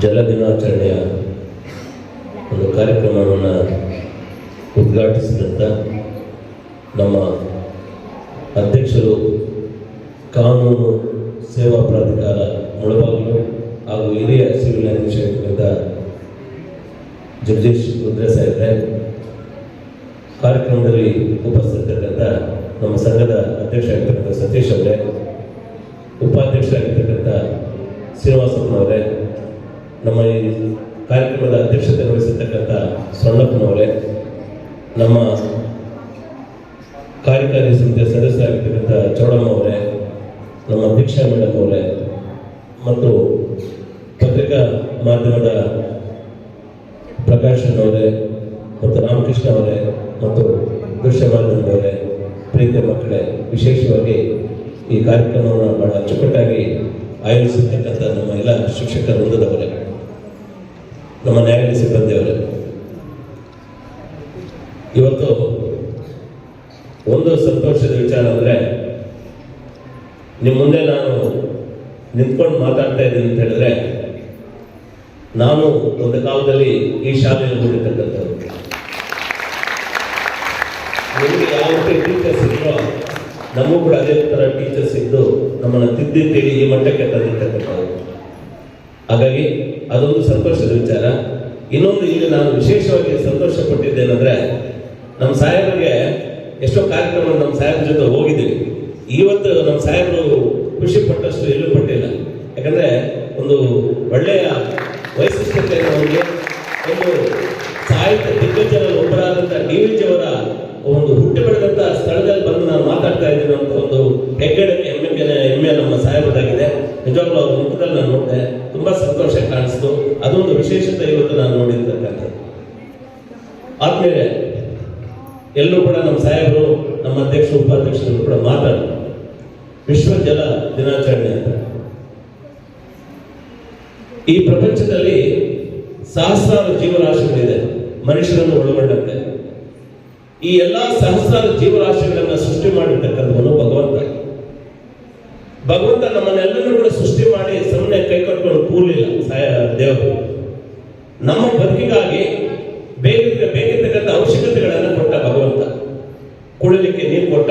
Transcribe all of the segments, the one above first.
ಜಲ ದಿನಾಚರಣೆಯ ಒಂದು ಕಾರ್ಯಕ್ರಮವನ್ನು ಉದ್ಘಾಟಿಸಿದಂಥ ನಮ್ಮ ಅಧ್ಯಕ್ಷರು ಕಾನೂನು ಸೇವಾ ಪ್ರಾಧಿಕಾರ ಮುಳಬಾಗಿಲು ಹಾಗೂ ಹಿರಿಯ ಸಿವಿಲ್ ಅಧಿಕ್ಷಕರಿಂದ ಜಗದೀಶ್ ರುದ್ರ ಸಾಹೇಬ್ರೆ ಕಾರ್ಯಕ್ರಮದಲ್ಲಿ ಉಪಸ್ಥಿತರಿರ್ತಕ್ಕಂಥ ನಮ್ಮ ಸಂಘದ ಅಧ್ಯಕ್ಷ ಆಗಿರ್ತಕ್ಕಂಥ ಸತೀಶ್ ಅವರೇ ಉಪಾಧ್ಯಕ್ಷರಾಗಿರ್ತಕ್ಕಂಥ ಶ್ರೀನಿವಾಸಪ್ಪನವರೇ ನಮ್ಮ ಈ ಕಾರ್ಯಕ್ರಮದ ಅಧ್ಯಕ್ಷತೆ ವಹಿಸಿರ್ತಕ್ಕಂಥ ಸೊಣ್ಣಪ್ಪನವರೇ ನಮ್ಮ ಕಾರ್ಯಕಾರಿ ಸಮಿತಿಯ ಸದಸ್ಯರಾಗಿರ್ತಕ್ಕಂಥ ಚೌಡಮ್ಮ ಅವರೇ ನಮ್ಮ ದೀಕ್ಷಾ ಮೇಡಮ್ ಅವರೇ, ಮತ್ತು ಪತ್ರಿಕಾ ಮಾಧ್ಯಮದ ಪ್ರಕಾಶನ್ ಅವರೇ, ಮತ್ತು ರಾಮಕೃಷ್ಣ ಅವರೇ, ಮತ್ತು ದೃಶ್ಯ ಮಾಧ್ಯಮದವರೇ ಪ್ರೀತಿಯ ಮಕ್ಕಳೇ, ವಿಶೇಷವಾಗಿ ಈ ಕಾರ್ಯಕ್ರಮವನ್ನು ಬಹಳ ಅಚ್ಚುಕಟ್ಟಾಗಿ ಆಯೋಜಿಸಿರ್ತಕ್ಕಂಥ ನಮ್ಮ ಎಲ್ಲ ಶಿಕ್ಷಕ ವೃಂದದವರೇ. ನಮ್ಮ ನ್ಯಾಯಾಲಯ ಸಿಬ್ಬಂದಿಯವರೇ ಇವತ್ತು ಒಂದು ಸಂತೋಷದ ವಿಚಾರ ಅಂದರೆ ನಿಮ್ಮ ಮುಂದೆ ನಾನು ನಿಂತ್ಕೊಂಡು ಮಾತಾಡ್ತಾ ಇದ್ದೀನಿ ಅಂತ ಹೇಳಿದ್ರೆ, ನಾನು ಒಂದು ಕಾಲದಲ್ಲಿ ಈ ಶಾಲೆಯಲ್ಲಿ ಓದಿರ್ತಕ್ಕಂಥದ್ದು ನಿಮಗೆ ಯಾವ ಟೀಚರ್ಸ್ ಇದ್ರೋ ನಮಗೂ ಕೂಡ ಅದೇ ಥರ ಟೀಚರ್ಸ್ ಇದ್ದು ನಮ್ಮನ್ನು ತಿದ್ದಿ ತಿಳಿ ಈ ಮಟ್ಟಕ್ಕೆ ತಂದಿರ್ತಕ್ಕಂಥದ್ದು ಹಾಗಾಗಿ ಅದೊಂದು ಸಂತೋಷದ ವಿಚಾರ. ಇನ್ನೊಂದು ಇಲ್ಲಿ ನಾನು ವಿಶೇಷವಾಗಿ ಸಂತೋಷ ಪಟ್ಟಿದ್ದೇನೆಂದ್ರೆ ನಮ್ಮ ಸಾಹೇಬರಿಗೆ ಎಷ್ಟೋ ಕಾರ್ಯಕ್ರಮ ನಮ್ಮ ಸಾಹೇಬ್ರ ಜೊತೆ ಹೋಗಿದ್ದೀವಿ. ಇವತ್ತು ನಮ್ಮ ಸಾಹೇಬರು ಖುಷಿ ಪಟ್ಟಷ್ಟು ಎಲ್ಲೂ ಪಟ್ಟಿಲ್ಲ. ಯಾಕಂದ್ರೆ ಒಂದು ಒಳ್ಳೆಯ ವೈಶಿಷ್ಟ್ಯತೆ ಒಂದು ಸಾಹಿತ್ಯ ದಿಗ್ಗಜರಲ್ಲಿ ಒಬ್ಬರಾದಂಥ ಡಿ ವಿ ಜಿ ಅವರ ಒಂದು ಹುಟ್ಟು ಬೆಳೆದಂಥ ಸ್ಥಳದಲ್ಲಿ ಬಂದು ನಾನು ಮಾತಾಡ್ತಾ ಇದ್ದೀನಿ ಅಂತ ಒಂದು ಹೆಗ್ಗಡಕ್ಕೆ ಹೆಮ್ಮೆ ಹೆಮ್ಮೆ ನಮ್ಮ ಸಾಹೇಬರಾಗಿದೆ ನಿಜವಾಗ್ಲೂ ಅವ್ರ ಮುಖದಲ್ಲಿ ನಾನು ನೋಡಿದೆ ತುಂಬಾ ಸಂತೋಷ ಕಾಣಿಸ್ತು ಅದೊಂದು ವಿಶೇಷತೆ ಇವತ್ತು ನಾನು ನೋಡಿರ್ತಕ್ಕಂಥದ್ದು. ಆದ್ಮೇಲೆ ಎಲ್ಲರೂ ಕೂಡ ನಮ್ಮ ಸಾಹೇಬರು, ನಮ್ಮ ಅಧ್ಯಕ್ಷರು, ಉಪಾಧ್ಯಕ್ಷರು ಕೂಡ ಮಾತಾಡಿದ್ರು ವಿಶ್ವ ಜಲ ದಿನಾಚರಣೆ ಅಂತ. ಈ ಪ್ರಪಂಚದಲ್ಲಿ ಸಹಸ್ರಾರು ಜೀವರಾಶಿಗಳಿದೆ, ಮನುಷ್ಯರನ್ನು ಒಳಗೊಂಡಂತೆ. ಈ ಎಲ್ಲಾ ಸಹಸ್ರಾರು ಜೀವರಾಶಿಗಳನ್ನ ಸೃಷ್ಟಿ ಮಾಡಿರ್ತಕ್ಕಂಥವನು ಭಗವಂತ. ಭಗವಂತ ನಮ್ಮನ್ನೆಲ್ಲರೂ ಕೂಡ ಸೃಷ್ಟಿ ಮಾಡಿ ಸುಮ್ಮನೆ ಕೈ ಕಟ್ಕೊಂಡು ಕೂರ್ಲಿಲ್ಲ ಸಾಯ ದೇವರು ನಮ್ಮ ಬದುಕಿಗಾಗಿ ಬೇಕಿದ್ದ ಬೇಕಿರ್ತಕ್ಕಂಥ ಅವಶ್ಯಕತೆಗಳನ್ನು ಕೊಟ್ಟ ಭಗವಂತ. ಕುಡಿಲಿಕ್ಕೆ ನೀರು ಕೊಟ್ಟ,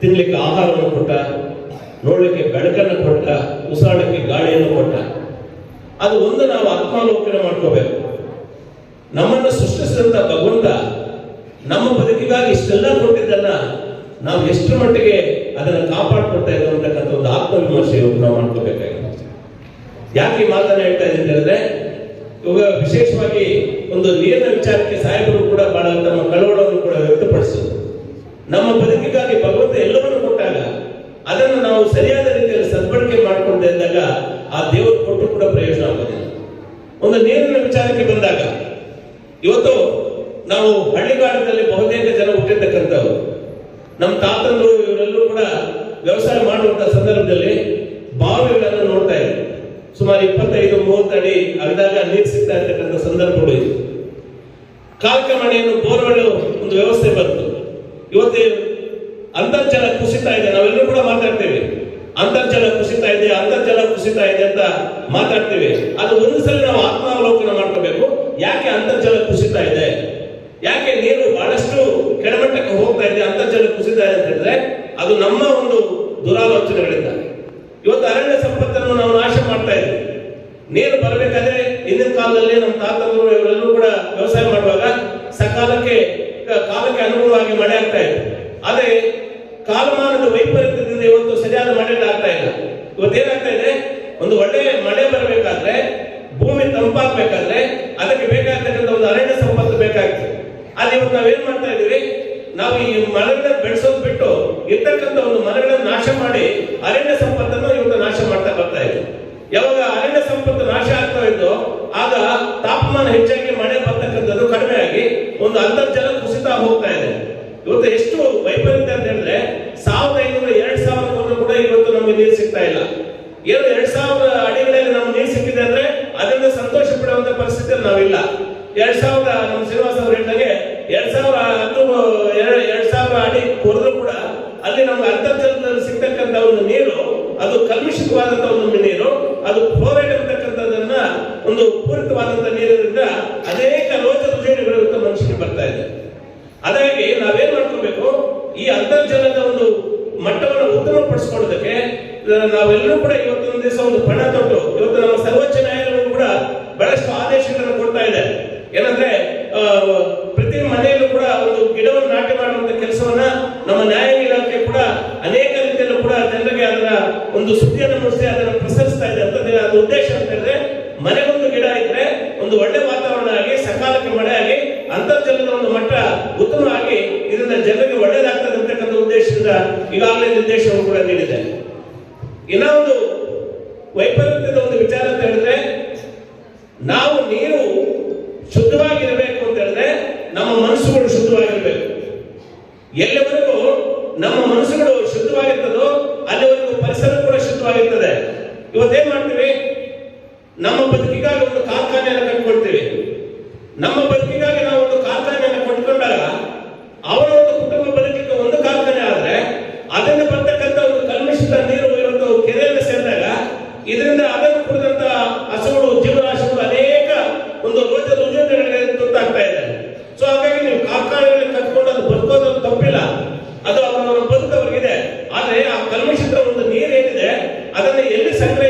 ತಿನ್ಲಿಕ್ಕೆ ಆಹಾರವನ್ನು ಕೊಟ್ಟ, ನೋಡಲಿಕ್ಕೆ ಬೆಳಕನ್ನು ಕೊಟ್ಟ ಉಸಿರಾಡಕ್ಕೆ ಗಾಳಿಯನ್ನು ಕೊಟ್ಟ. ಅದು ಒಂದು ನಾವು ಆತ್ಮಾವಲೋಕನ ಮಾಡ್ಕೋಬೇಕು. ನಮ್ಮನ್ನು ಸೃಷ್ಟಿಸಿದಂತ ಭಗವಂತ ನಮ್ಮ ಬದುಕಿಗಾಗಿ ಇಷ್ಟೆಲ್ಲ ಕೊಟ್ಟಿದ್ದನ್ನ ನಾವು ಎಷ್ಟು ಮಟ್ಟಿಗೆ ಅದನ್ನು ಕಾಪಾಡ್ಕೊಳ್ತಾ ಇದ್ದೇವೆ ಅಂತಕ್ಕಂಥ ಒಂದು ಆತ್ಮವಿಮರ್ಶೆ ನಾವು ಮಾಡ್ಕೋಬೇಕಾಗಿದೆ. ಯಾಕೆ ಮಾತನ್ನ ಹೇಳ್ತಾ ಇದ್ದೀನಿ ಹೇಳಿದ್ರೆ ಇವಾಗ ವಿಶೇಷವಾಗಿ ಒಂದು ನೀರಿನ ವಿಚಾರಕ್ಕೆ ಸಾಹೇಬರು ಕೂಡ ಬಹಳ ತಮ್ಮ ಕಳವಳವನ್ನು ಕೂಡ ವ್ಯಕ್ತಪಡಿಸಿದರು. ನಮ್ಮ ಬದುಕಿಗಾಗಿ ಭಗವಂತ ಎಲ್ಲವನ್ನು ಕೊಟ್ಟಾಗ ಅದನ್ನು ನಾವು ಸರಿಯಾದ ರೀತಿಯಲ್ಲಿ ಸದ್ಬಳಕೆ ಮಾಡಿಕೊಂಡೆ ಇದ್ದಾಗ ಆ ದೇವರು ಕೊಟ್ಟು ಕೂಡ ಪ್ರಯೋಜನ ಆಗೋದಿಲ್ಲ. ಒಂದು ನೀರಿನ ವಿಚಾರಕ್ಕೆ ಬಂದಾಗ, ಇವತ್ತು ನಾವು ಹಳ್ಳಿಗಾಡದಲ್ಲಿ ಬಹುತೇಕ ಜನ ಹುಟ್ಟಿರ್ತಕ್ಕಂಥವ್ರು. ನಮ್ಮ ತಾತಂದ್ರು ಇವರೆಲ್ಲರೂ ಕೂಡ ವ್ಯವಸಾಯ ಮಾಡುವಂತ ಸಂದರ್ಭದಲ್ಲಿ ಸಿಗ್ತಾ ಇರ್ತಕ್ಕಂಥ ಸಂದರ್ಭಗಳು ಇತ್ತು ಕಾಲ್ಕಮಣೆಯನ್ನು ಬೋರ್ವೆಲ್ ಒಂದು ವ್ಯವಸ್ಥೆ ಬಂತು. ಇವತ್ತು ಅಂತರ್ಜಲ ಕುಸಿತಾ ಇದೆ, ನಾವೆಲ್ಲರೂ ಕೂಡ ಮಾತಾಡ್ತೇವೆ. ಅಂತರ್ಜಲ ಕುಸಿತ ಇದೆ, ಅಂತರ್ಜಲ ಕುಸಿತಾ ಇದೆ ಅಂತ ಮಾತಾಡ್ತೇವೆ. ಅದು ಒಂದು ಸಲ ನಾವು ಆತ್ಮಾವಲೋಕನ ಮಾಡ್ಕೋಬೇಕು. ಯಾಕೆ ಅಂತರ್ಜಲ ಕುಸಿತಾ ಇದೆ? ಯಾಕೆ ನೀರು ಬಹಳಷ್ಟು ಕೆಳಮಟ್ಟಕ್ಕೆ ಹೋಗ್ತಾ ಇದೆ, ಅಂತರ್ಜಲ ಕುಸಿತ ಇದೆ ಅಂತ ಹೇಳಿದ್ರೆ ಅದು ನಮ್ಮ ಒಂದು ದುರಾಲೋಚನೆಗಳಿಂದ. ಇವತ್ತು ಅರಣ್ಯ ಸಂಪತ್ತನ್ನು ನಾವು ನಾಶ ಮಾಡ್ತಾ ಇದ್ದೀವಿ ನೀರು ಬರಬೇಕಾದ್ರೆ ಹಿಂದಿನ ಕಾಲದಲ್ಲಿ ನಮ್ಮ ತಾತಂದ್ರು ಇವರೆಲ್ಲರೂ ಕೂಡ ವ್ಯವಸಾಯ ಮಾಡುವಾಗ ಸಕಾಲಕ್ಕೆ ಕಾಲಕ್ಕೆ ಅನುಗುಣವಾಗಿ ಮಳೆ ಆಗ್ತಾ ಇತ್ತು. ಆದರೆ ಕಾಲಮಾನದ ವೈಪರೀತ್ಯದಿಂದ ಇವತ್ತು ಸರಿಯಾದ ಮಳೆ ಆಗ್ತಾ ಇಲ್ಲ. ಇವತ್ತು ಏನಾಗ್ತಾ ಇದೆ? ಒಂದು ಒಳ್ಳೆ ಮಳೆ ಬರಬೇಕಾದ್ರೆ, ಭೂಮಿ ತಂಪಾಗಬೇಕಾದ್ರೆ, ಅದಕ್ಕೆ ಬೇಕಾಗ್ತಕ್ಕಂಥ ಒಂದು ಅರಣ್ಯ ಸಂಪತ್ತು ಬೇಕಾಗ್ತದೆ. ಅಲ್ಲಿ ಇವತ್ತು ನಾವೇನ್ ಮಾಡ್ತಾ ಇದೀವಿ ನಾವು ಈ ಮರಗಳನ್ನ ಬೆಳೆಸೋದು ಬಿಟ್ಟು ಇರ್ತಕ್ಕಂಥ ಒಂದು ಮರಗಳನ್ನ ನಾಶ ಮಾಡಿ ಅರಣ್ಯ ಸಂಪತ್ತನ್ನು ತಾಪಮಾನ ಹೆಚ್ಚಾಗಿ ಮಳೆ ಬರ್ತಕ್ಕಂಥದ್ದು ಕಡಿಮೆ ಆಗಿ ಒಂದು ಅಂತರ್ಜಲ ಕುಸಿತ ಹೋಗ್ತಾ ಇದೆ. ಇವತ್ತು ಎಷ್ಟು ವೈಪರೀತ್ಯ ಅಂತ ಹೇಳಿದ್ರೆ ಸಾವಿರದ ಐನೂರ ಎರಡ್ ಸಾವಿರ ಕೂಡ ಇವತ್ತು ನಮಗೆ ನೀರು ಸಿಗ್ತಾ ಇಲ್ಲ. ಏನು ಎರಡ್ ಸಾವಿರ ಅಡಿಗಳಲ್ಲಿ ನಮ್ಗೆ ನೀರು ಸಿಕ್ಕಿದೆ ಅಂದ್ರೆ ಅದರಿಂದ ಸಂತೋಷ ಪಡುವಂತ ಪರಿಸ್ಥಿತಿ ನಾವಿಲ್ಲ. ಎರಡ್ ಸಾವಿರ ನಮ್ಮ ಶ್ರೀನಿವಾಸ ಅವರು ಹೇಳಿದಂಗೆ ಎರಡ್ ಸಾವಿರ ಎರಡ್ ಸಾವಿರ ಅಡಿ ಕೊರೆದ್ರು ಕೂಡ ಅಲ್ಲಿ ನಮ್ಗೆ ಅಂತರ್ಜಲದಲ್ಲಿ ಸಿಗ್ತಕ್ಕಂಥ ಒಂದು ನೀರು, ಅದು ಕಲುಷಿತವಾದಂತಹ ಒಂದು ನೀರು, ಅದು ಫ್ಲೋರೈಡ್ ಒಂದು ಪೂರಕವಾದಂತಹ ನೀರಿನಿಂದ ಅನೇಕ ರೋಚಕ ವಿಷಯಗಳು ಮನುಷ್ಯನಿಗೆ ಬರ್ತಾ ಇದೆ. ಅದಕ್ಕೆ ನಾವೇನ್ ಮಾಡ್ಕೋಬೇಕು? ಈ ಅಂತರ್ಜಲದ ಒಂದು ಮಟ್ಟವನ್ನು ಉತ್ತಮಪಡಿಸ್ಕೊಳ್ಳೋದಕ್ಕೆ, ನಾವೆಲ್ಲರೂ ಕೂಡ ಇವತ್ತೊಂದು ದಿವಸ ಒಂದು ಪಣ ತೊಟ್ಟು ಒಂದು ಮಟ್ಟ ಉತ್ತಮವಾಗಿ ಇದನ್ನ ಜನರಿಗೆ ಒಳ್ಳೆಯದಾಗ್ತದೆ ಅಂತಕ್ಕಂಥ ಉದ್ದೇಶದಿಂದ ಈಗಾಗಲೇ ನಿರ್ದೇಶನವು ಕೂಡ ನೀಡಿದೆ. ಇನ್ನೊಂದು ಒಂದು ವೈಪರೀತ್ಯದ ಒಂದು ವಿಚಾರ ಅಂತ ಹೇಳಿದ್ರೆ, ನಾವು ನೀರು ಶುದ್ಧವಾಗಿರಬೇಕು ಅಂತ ಹೇಳಿದ್ರೆ ನಮ್ಮ ಮನಸ್ಸುಗಳು ಶುದ್ಧವಾಗಿರಬೇಕು. ಎಲ್ಲಿವರೆಗೂ ನಮ್ಮ ಮನಸ್ಸುಗಳು ಶುದ್ಧವಾಗಿರ್ತದೋ sangre